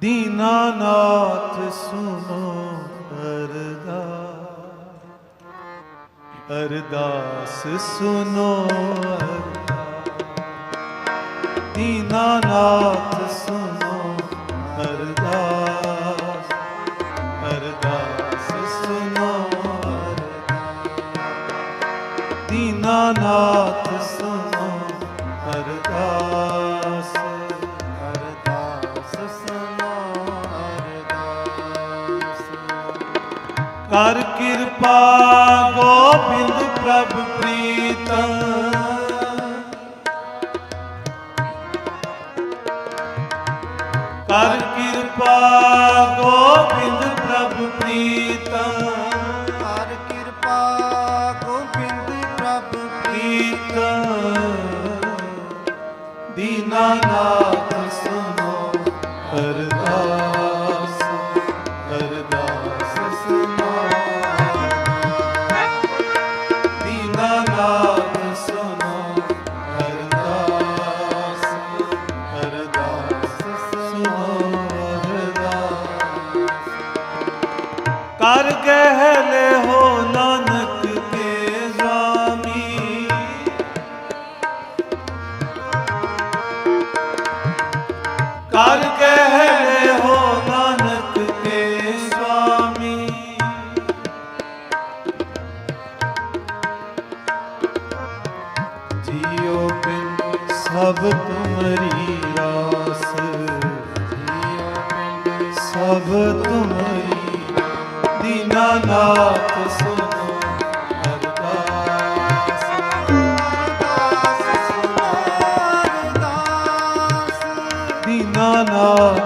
ਦੀਨਾਨਾਥ ਸੁਨੋ ਅਰਦਾ ਅਰਦਾਸ ਸੁਨੋ ਅਰਦਾਸ ਦੀਨਾਨਾਥ ਸੁਨੋ ਕਰ ਕਿਰਪਾ ਗੋਬਿੰਦ ਪ੍ਰਭ ਪ੍ਰੀਤਮ। ਕਰ ਕਿਰਪਾ ਗੋਬਿੰਦ ਪ੍ਰਭ ਪ੍ਰੀਤਮ। ਹਰ ਕਿਰਪਾ ਗੋਬਿੰਦ ਪ੍ਰਭ ਪ੍ਰੀਤਮ। ਸੁਨੋ ਕਰ ਹੋ ਨਾਨਕ ਕੇ ਜਾਮੀ ਕਰ ਗਹਿਲੇ ਹੋ ਨਾਨਕ ਕੇ ਸੁਆਮੀ ਜੀਉ ਪਿੰਡ ਸਭ ਤੁਮਰੀ ਰਾਸ ਜੀਉ ਪਿੰਡ ਸਭ ਤੁਮਰੀ ਦੀਨਾਨਾਥ ਸੁਨੋ ਅਰਦਾਸ ਅਰਦਾਸ ਸੁਨੋ ਅਰਦਾਸ ਦੀਨਾਨਾਥ ਸੁਨੋ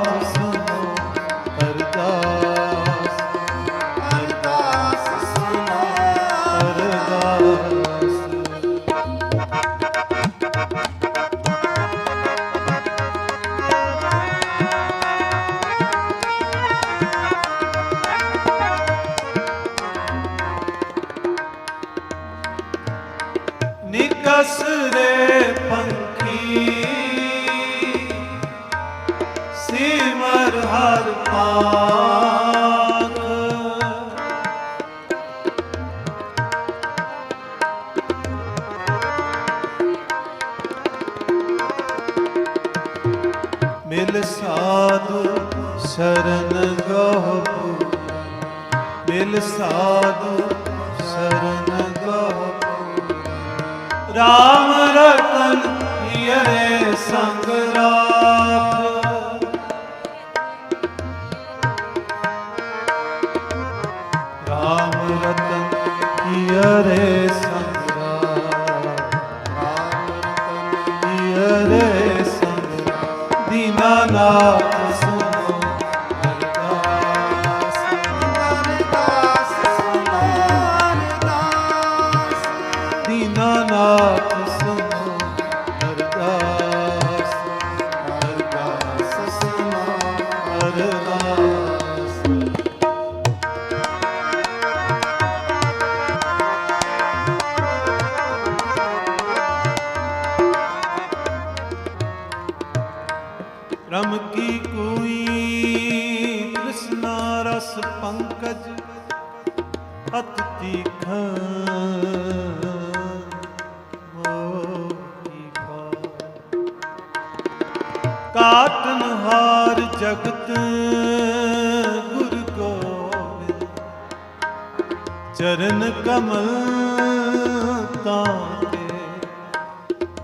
ਮਿਲ ਸਾਧੂ ਸ਼ਰਨ ਗਹੁ। ਮਿਲ ਸਾਧੂ ਸ਼ਰਨ ਗਹੁ। ਰਾਮ ਰਤਨ ਹੀਰੇ ਸੰਗ ਰਾਖ ਪੰਕਜ ਅਤ ਤੀਖੰ। ਮੋਹੀ ਹਾਰ ਜਗਤ ਗੁਰ ਗੋਬਿੰਦ, ਚਰਨ ਕਮਲ ਤਾਤੇ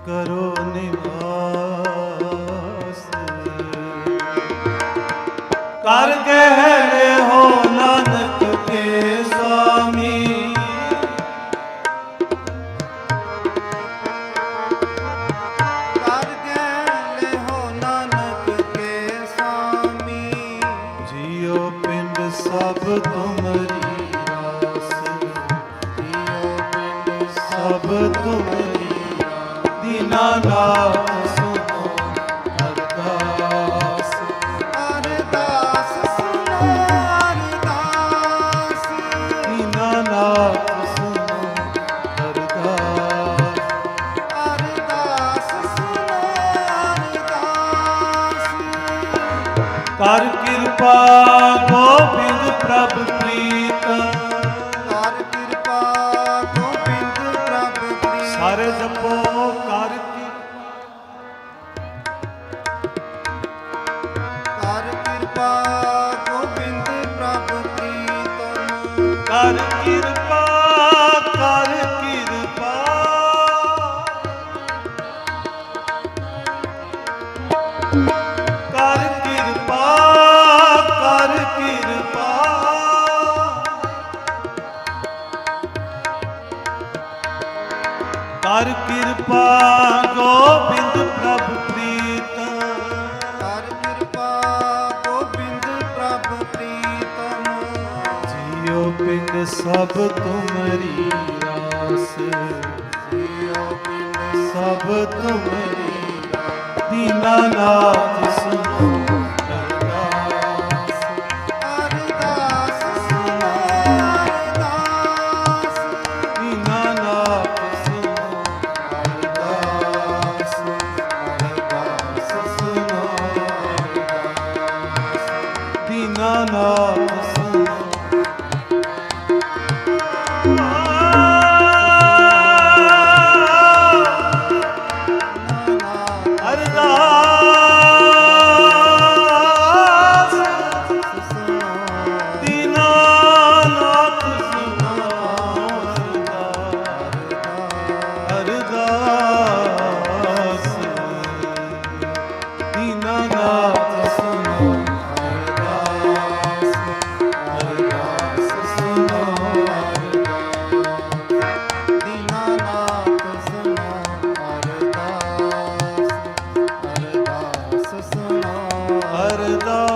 ਕਰੋ ਨਿਵਾਸ। ਕਰ ਗਹਿਰੇ ਹੋ ਸਭ ਤੁਮਰੀ ਰਾਸ ਜੀਉ ਪਿੰਡ ਸਭ ਤੁਮਰੀ ਦੀਨਾਨਾਥ ਸੁਨੋ ਅਰਦਾਸ ਕਿਰਪਾ ਗੋਬਿੰਦ ਪ੍ਰਭ ਪ੍ਰੀਤਮ ਕਰ ਕਿਰਪਾ ਗੋਬਿੰਦ ਪ੍ਰਭ ਪ੍ਰੀਤਮ ਕਰ ਕਿਰਪਾ ਗੋਬਿੰਦ ਪ੍ਰਭ ਪ੍ਰੀਤਮ। ਜੀਉ ਪਿੰਡ ਸਭ ਤੁਮਰੀ ਰਾਸ। ਜੀਉ ਪਿੰਡ ਸਭ ਤੁਮਰੀ ਦੀਨਾਨਾਥ ਸੁਨੋ ਅਰਦਾਸ ਅਰਦਾਸ